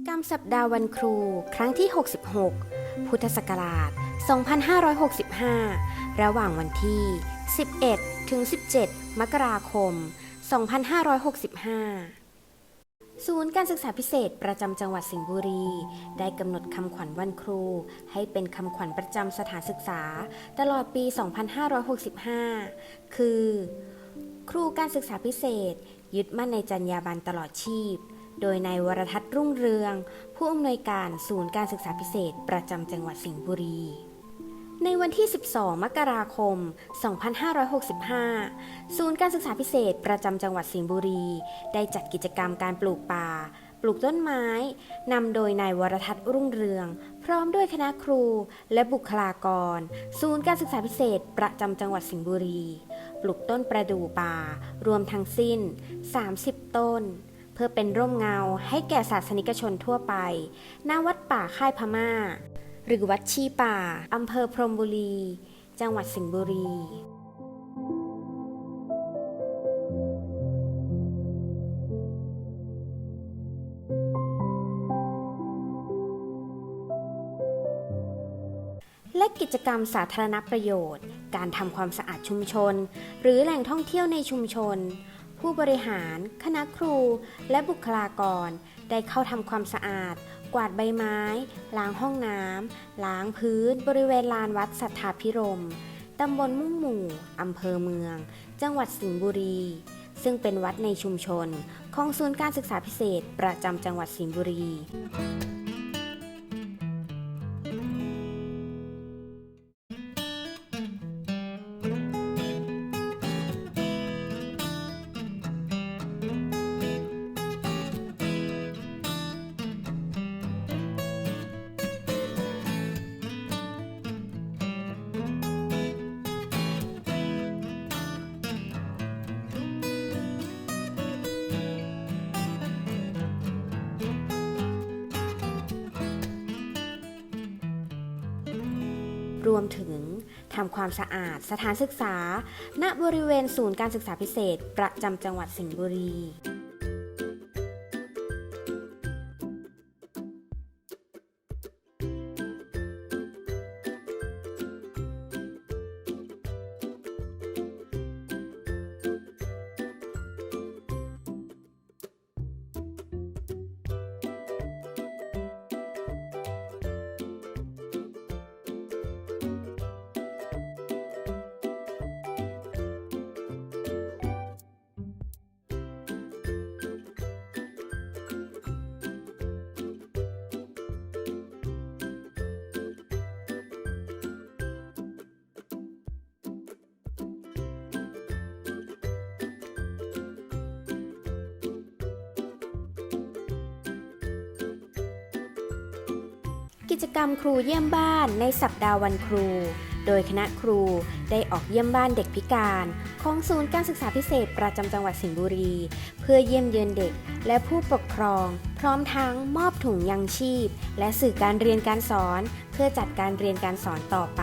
จกรรมสัปดาห์วันครูครั้งที่ 66 พุทธศักราช 2565 ระหว่างวันที่ 11 ถึง 17 มกราคม 2565 ศูนย์การศึกษาพิเศษประจำจังหวัดสิงห์บุรี ได้กำหนดคำขวัญวันครู ให้เป็นคำขวัญประจำสถานศึกษา ตลอดปี 2565 คือ ครูการศึกษาพิเศษ ยึดมั่นในจรรยาบรรณตลอดชีพ โดยนายวรทัศน์รุ่งเรือง ผู้อำนวยการศูนย์การศึกษาพิเศษ ประจำจังหวัดสิงห์บุรี ในวันที่ 12 มกราคม 2565 ศูนย์การศึกษาพิเศษ ประจำจังหวัดสิงห์บุรี ได้จัดกิจกรรมการปลูกป่า ปลูกต้นไม้ นำโดยนายวรทัศน์รุ่งเรือง พร้อมด้วยคณะครูและบุคลากร ศูนย์การศึกษาพิเศษ ประจำจังหวัดสิงห์บุรี ปลูกต้นประดู่ป่า รวมทั้งสิ้น 30 ต้น พื่อเป็นร่มเงาให้แก่ศาสนิกชนทั่วไปณวัดป่าค่ายพม่า หรือวัดชีป่า อำเภอพรมบุรี จังหวัดสิงห์บุรีและกิจกรรมสาธารณประโยชน์ การทำความสะอาดชุมชน หรือแหล่งท่องเที่ยวในชุมชน ผู้บริหาร คณะครู และบุคลากร ได้เข้าทำความสะอาด กวาดใบไม้ ล้างห้องน้ำ ล้างพื้น บริเวณลานวัดสัทธาพิรมตำบลมุ่งหมู่อำเภอเมือง จังหวัดสิงห์บุรี ซึ่งเป็นวัดในชุมชน ของศูนย์การศึกษาพิเศษประจำจังหวัดสิงห์บุรี รวมถึงทำความสะอาดสถานศึกษา ณบริเวณศูนย์การศึกษาพิเศษ ประจำจังหวัดสิงห์บุรี กิจกรรมครูเยี่ยมบ้านในสัปดาห์วันครู โดยคณะครูได้ออกเยี่ยมบ้านเด็กพิการ ของศูนย์การศึกษาพิเศษประจำจังหวัดสิงห์บุรี เพื่อเยี่ยมเยือนเด็กและผู้ปกครอง พร้อมทั้งมอบถุงยังชีพ และสื่อการเรียนการสอน เพื่อจัดการเรียนการสอนต่อไป